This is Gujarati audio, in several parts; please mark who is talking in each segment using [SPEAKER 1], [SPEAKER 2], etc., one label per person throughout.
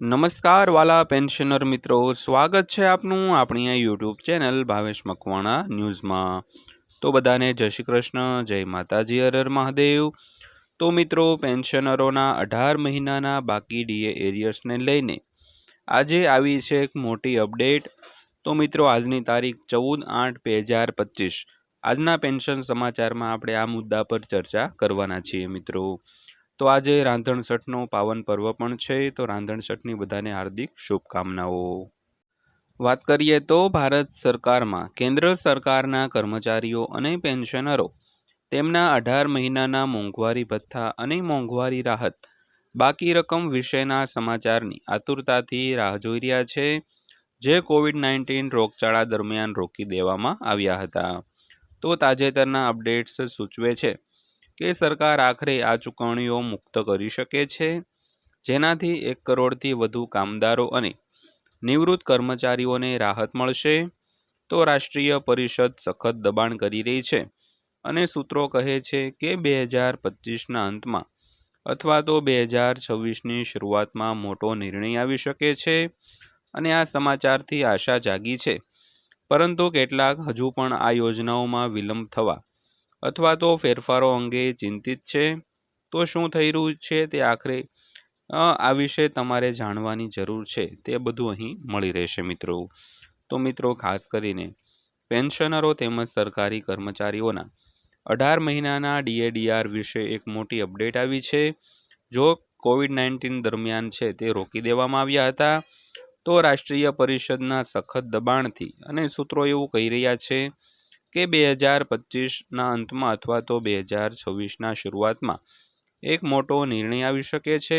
[SPEAKER 1] નમસ્કાર વાલા પેન્શનર મિત્રો, સ્વાગત છે આપનું આપણી આ યુટ્યુબ ચેનલ ભાવેશ મકવાણા ન્યૂઝમાં. તો બધાને જય શ્રી કૃષ્ણ, જય માતાજી હરર મહાદેવ. તો મિત્રો, પેન્શનરોના અઢાર મહિનાના બાકી ડીએ એરિયર્સને લઈને આજે આવી છે એક મોટી અપડેટ. તો મિત્રો, આજની તારીખ ચૌદ આઠ બે હજાર પચીસ. આજના પેન્શન સમાચારમાં આપણે આ મુદ્દા પર ચર્ચા કરવાના છીએ મિત્રો. તો આજે રાંધણસઠનો પાવન પર્વ પણ છે, તો રાંધણસઠની બધાને હાર્દિક શુભકામનાઓ. વાત કરીએ તો ભારત સરકારમાં કેન્દ્ર સરકારના કર્મચારીઓ અને પેન્શનરો, તેમના અઢાર મહિનાના મોંઘવારી ભથ્થા અને મોંઘવારી રાહત, બાકી રકમ વિશેના સમાચારની આતુરતાથી રાહ જોઈ રહ્યા છે, જે કોવિડ નાઇન્ટીન રોગચાળા દરમિયાન રોકી દેવામાં આવ્યા હતા. તો તાજેતરના અપડેટ્સ સૂચવે છે. કે સરકાર આખરે આ ચૂકવણીઓ મુક્ત કરી શકે છે? જેનાથી એક કરોડથી વધુ કામદારો અને નિવૃત્ત કર્મચારીઓને રાહત મળશે? તો રાષ્ટ્રીય પરિષદ સખત દબાણ કરી રહી છે અને સૂત્રો કહે છે કે બે હજાર પચીસના અંતમાં અથવા તો બે હજાર છવ્વીસની શરૂઆતમાં મોટો નિર્ણય આવી શકે છે અને આ સમાચારથી આશા જાગી છે. પરંતુ કેટલાક હજુ પણ આ યોજનાઓમાં વિલંબ થવા અથવા તો ફેરફારો અંગે ચિંતિત છે? તો શું થઈ રહ્યું છે તે આખરે? આ વિશે તમારે જાણવાની જરૂર છે. તે બધું અહીં મળી રહેશે મિત્રો. તો મિત્રો, ખાસ કરીને પેન્શનરો તેમજ સરકારી કર્મચારીઓના અઢાર મહિનાના ડીએડીઆર વિશે એક મોટી અપડેટ આવી છે. જો કોવિડ નાઇન્ટીન દરમિયાન છે તે રોકી દેવામાં આવ્યા હતા, તો રાષ્ટ્રીય પરિષદના સખત દબાણથી અને સૂત્રો એવું કહી રહ્યા છે કે બે હજાર પચીસના અંતમાં અથવા તો બે હજાર છવ્વીસના શરૂઆતમાં એક મોટો નિર્ણય આવી શકે છે.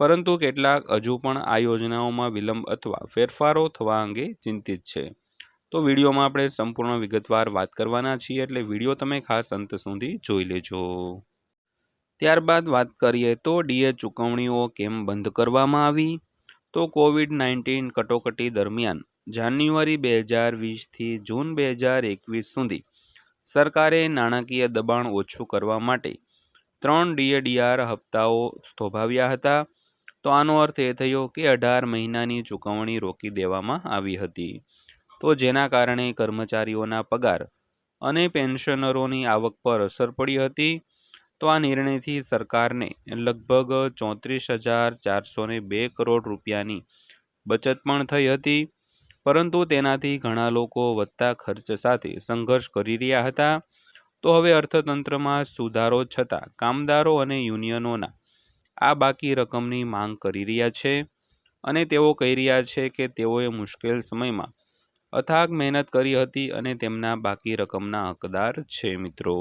[SPEAKER 1] પરંતુ કેટલાક હજુ પણ આ યોજનાઓમાં વિલંબ અથવા ફેરફારો થવા અંગે ચિંતિત છે. તો વિડીયોમાં આપણે સંપૂર્ણ વિગતવાર વાત કરવાના છીએ એટલે વીડિયો તમે ખાસ અંત સુધી જોઈ લેજો. ત્યારબાદ વાત કરીએ તો ડીએ ચૂકવણીઓ કેમ બંધ કરવામાં આવી? તો કોવિડ નાઇન્ટીન કટોકટી દરમિયાન જાન્યુઆરી બે હજાર વીસથી જૂન બે હજાર એકવીસ સુધી સરકારે નાણાકીય દબાણ ઓછું કરવા માટે ત્રણ ડીએડીઆર હપ્તાઓ થોભાવ્યા હતા. તો આનો અર્થ એ થયો કે અઢાર મહિનાની ચૂકવણી રોકી દેવામાં આવી હતી. તો જેના કારણે કર્મચારીઓના પગાર અને પેન્શનરોની આવક પર અસર પડી હતી. તો આ નિર્ણયથી સરકારને લગભગ ચોત્રીસ હજાર ચારસો બે કરોડ રૂપિયાની બચત પણ થઈ હતી. પરંતુ તેનાથી ઘણા લોકો વધતા ખર્ચ સાથે સંઘર્ષ કરી રહ્યા હતા. તો હવે અર્થતંત્રમાં સુધારો છતાં કામદારો અને યુનિયનોના આ બાકી રકમની માંગ કરી રહ્યા છે અને તેઓ કહી રહ્યા છે કે તેઓએ મુશ્કેલ સમયમાં અથાગ મહેનત કરી હતી અને તેમના બાકી રકમના હકદાર છે મિત્રો.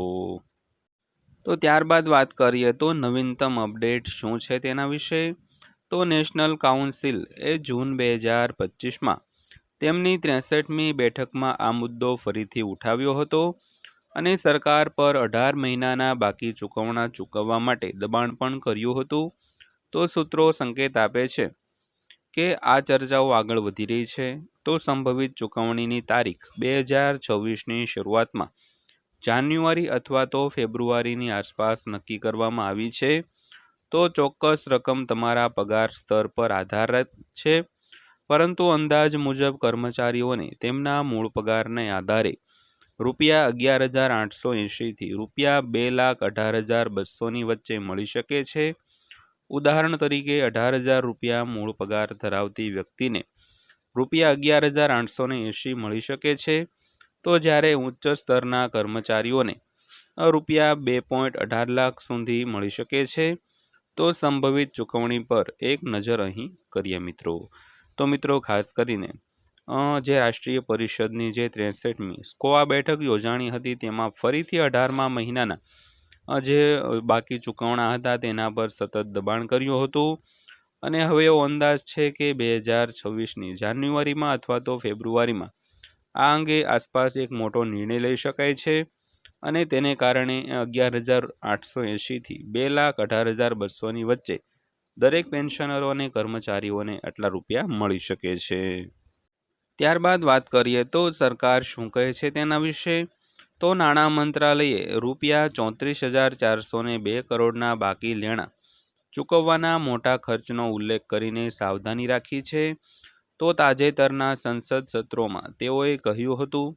[SPEAKER 1] તો ત્યારબાદ વાત કરીએ તો નવીનતમ અપડેટ શું છે તેના વિશે? તો નેશનલ કાઉન્સિલ એ જૂન બે હજાર પચીસમાં તેમની ત્રેસઠમી બેઠકમાં આ મુદ્દો ફરીથી ઉઠાવ્યો હતો અને સરકાર પર અઢાર મહિનાના બાકી ચૂકવણા ચૂકવવા માટે દબાણ પણ કર્યું હતું. તો સૂત્રો સંકેત આપે છે કે આ ચર્ચાઓ આગળ વધી રહી છે. તો સંભવિત ચૂકવણીની તારીખ બે હજાર છવ્વીસની શરૂઆતમાં જાન્યુઆરી અથવા તો ફેબ્રુઆરીની આસપાસ નક્કી કરવામાં આવી છે. તો ચોક્કસ રકમ તમારા પગાર સ્તર પર આધારિત છે. પરંતુ અંદાજ મુજબ કર્મચારીઓને તેમના મૂળ પગારને આધારે રૂપિયા અગિયાર હજાર આઠસો એંશીથી રૂપિયા બે લાખ અઢાર હજાર બસોની વચ્ચે મળી શકે છે. ઉદાહરણ તરીકે અઢાર હજાર રૂપિયા મૂળ પગાર ધરાવતી વ્યક્તિને રૂપિયા અગિયાર હજાર આઠસો એંશી મળી શકે છે. તો જ્યારે ઉચ્ચ સ્તરના કર્મચારીઓને રૂપિયા બે પોઈન્ટ અઢાર લાખ સુધી મળી શકે છે, તો સંભવિત ચૂકવણી પર એક નજર અહીં કરીએ મિત્રો. તો મિત્રો ખાસ કરીને જે રાષ્ટ્રીય પરિષદની જે ત્રેસઠમી સ્કોઆ બેઠક યોજાણી હતી તેમાં ફરીથી અઢારમા મહિનાના જે બાકી ચૂકવણા હતા તેના પર સતત દબાણ કર્યું હતું. અને હવે એવો અંદાજ છે કે બે હજાર છવ્વીસની જાન્યુઆરીમાં અથવા તો ફેબ્રુઆરીમાં આ અંગે આસપાસ એક મોટો નિર્ણય લઈ શકાય છે. અને તેને કારણે અગિયાર હજાર આઠસો એંશીથી બે લાખ અઢાર હજાર બસોની વચ્ચે દરેક પેન્શનરો અને કર્મચારીઓને આટલા રૂપિયા મળી શકે છે. ત્યારબાદ વાત કરીએ તો સરકાર શું કહે છે તેના વિશે? તો નાણાં મંત્રાલયે રૂપિયા ચોત્રીસ હજાર ચારસો બે કરોડના બાકી લેણા ચૂકવવાના મોટા ખર્ચનો ઉલ્લેખ કરીને સાવધાની રાખી છે. તો તાજેતરના સંસદ સત્રોમાં તેઓએ કહ્યું હતું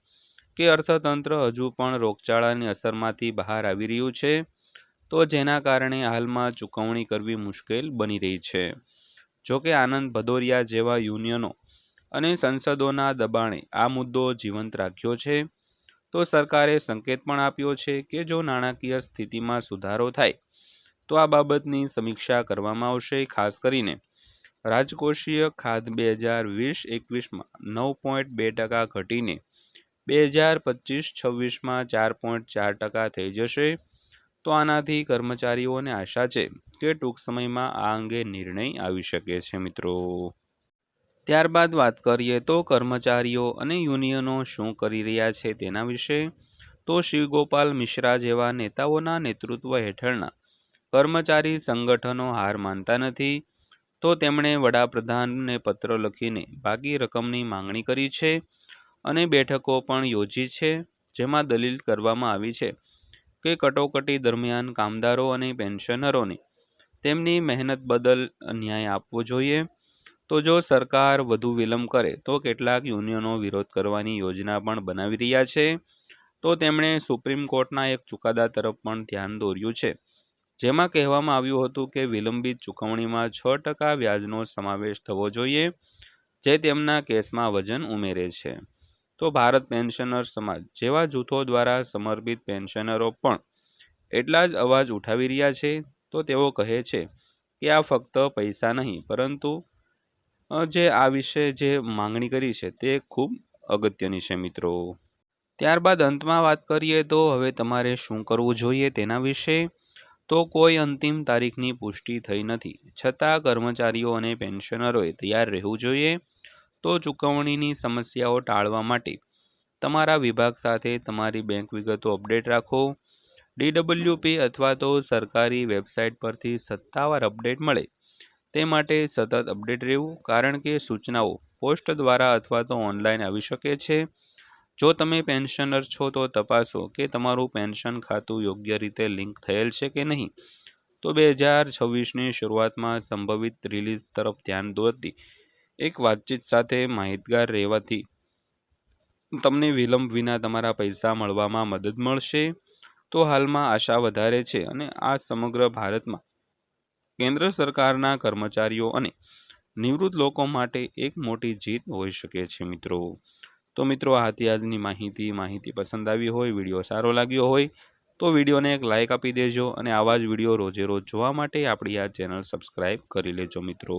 [SPEAKER 1] કે અર્થતંત્ર હજુ પણ રોગચાળાની અસરમાંથી બહાર આવી રહ્યું છે. તો જેના કારણે હાલમાં ચૂકવણી કરવી મુશ્કેલ બની રહી છે. જોકે આનંદ ભદોરિયા જેવા યુનિયનો અને સંસદોના દબાણે આ મુદ્દો જીવંત રાખ્યો છે, તો સરકારે સંકેત પણ આપ્યો છે કે જો નાણાકીય સ્થિતિમાં સુધારો થાય, તો આ બાબતની સમીક્ષા કરવામાં આવશે, ખાસ કરીને રાજકોષીય ખાધ બે હજાર વીસ એકવીસમાં નવ પોઈન્ટ બે ટકા ઘટીને બે હજાર પચીસ છવ્વીસમાં ચાર પોઈન્ટ ચાર ટકા થઈ જશે. તો આનાથી કર્મચારીઓને આશા છે કે ટૂંક સમયમાં આ અંગે નિર્ણય આવી શકે છે, મિત્રો. ત્યારબાદ વાત કરીએ તો કર્મચારીઓ અને યુનિયનો શું કરી રહ્યા છે તેના વિશે. તો શિવગોપાલ મિશ્રા જેવા નેતાઓના નેતૃત્વ હેઠળના કર્મચારી સંગઠનો હાર માનતા નથી. તો તેમણે વડાપ્રધાનને પત્ર લખીને બાકી રકમની માંગણી કરી છે અને બેઠકો પણ યોજી છે, જેમાં દલીલ કરવામાં આવી છે. કે કટોકટી દરમિયાન કામદારો અને પેન્શનરોને તેમની મહેનત બદલ ન્યાય આપવો જોઈએ? તો જો સરકાર વધુ વિલંબ કરે, તો કેટલાક યુનિયનો વિરોધ કરવાની યોજના પણ બનાવી રહ્યા છે. તો તેમણે સુપ્રીમ કોર્ટના એક ચુકાદા તરફ પણ ધ્યાન દોર્યું છે. જેમાં કહેવામાં આવ્યું હતું કે વિલંબિત ચૂકવણીમાં છ ટકા વ્યાજનો સમાવેશ થવો જોઈએ, જે તેમના કેસમાં વજન ઉમેરે છે. તો ભારત પેન્શનર સમાજ જેવા જૂથો દ્વારા સમર્પિત પેન્શનરો પણ એટલા જ અવાજ ઉઠાવી રહ્યા છે. તો તેઓ કહે છે કે આ ફક્ત પૈસા નહીં, પરંતુ જે આ વિશે જે માંગણી કરી છે તે ખૂબ અગત્યની છે મિત્રો. ત્યારબાદ અંતમાં વાત કરીએ તો હવે તમારે શું કરવું જોઈએ તેના વિશે? તો કોઈ અંતિમ તારીખની પુષ્ટિ થઈ નથી. છતાં કર્મચારીઓ અને પેન્શનરોએ તૈયાર રહેવું જોઈએ. તો ચૂકવણીની સમસ્યાઓ ટાળવા માટે તમારા વિભાગ સાથે તમારી બેંક વિગતો અપડેટ રાખો. ડીડબ્લ્યુપી અથવા તો સરકારી વેબસાઇટ પરથી સત્તાવાર અપડેટ મળે. તે માટે સતત અપડેટ રહેવું, કારણ કે સૂચનાઓ પોસ્ટ દ્વારા અથવા તો ઓનલાઈન આવી શકે છે. જો તમે પેન્શનર છો તો તપાસો કે તમારું પેન્શન ખાતું યોગ્ય રીતે લિંક થયેલ છે કે નહીં. તો બે હજાર છવ્વીસની શરૂઆતમાં સંભવિત રિલીઝ તરફ ધ્યાન દોરતી એક વાતચીત સાથે માહિતગાર રહેવાથી તમને વિલંબ વિના તમારા પૈસા મળવામાં મદદ મળશે. તો હાલમાં આશા વધારે છે અને આ સમગ્ર ભારતમાં કેન્દ્ર સરકારના કર્મચારીઓ અને નિવૃત્ત લોકો માટે એક મોટી જીત હોઈ શકે છે મિત્રો. તો મિત્રો, આ હતી આજની માહિતી. માહિતી પસંદ આવી હોય, વીડિયો સારો લાગ્યો હોય, તો વિડીયોને એક લાઇક આપી દેજો અને આવા જ વીડિયો રોજે રોજ જોવા માટે આપણી આ ચેનલ સબસ્ક્રાઈબ કરી લેજો મિત્રો.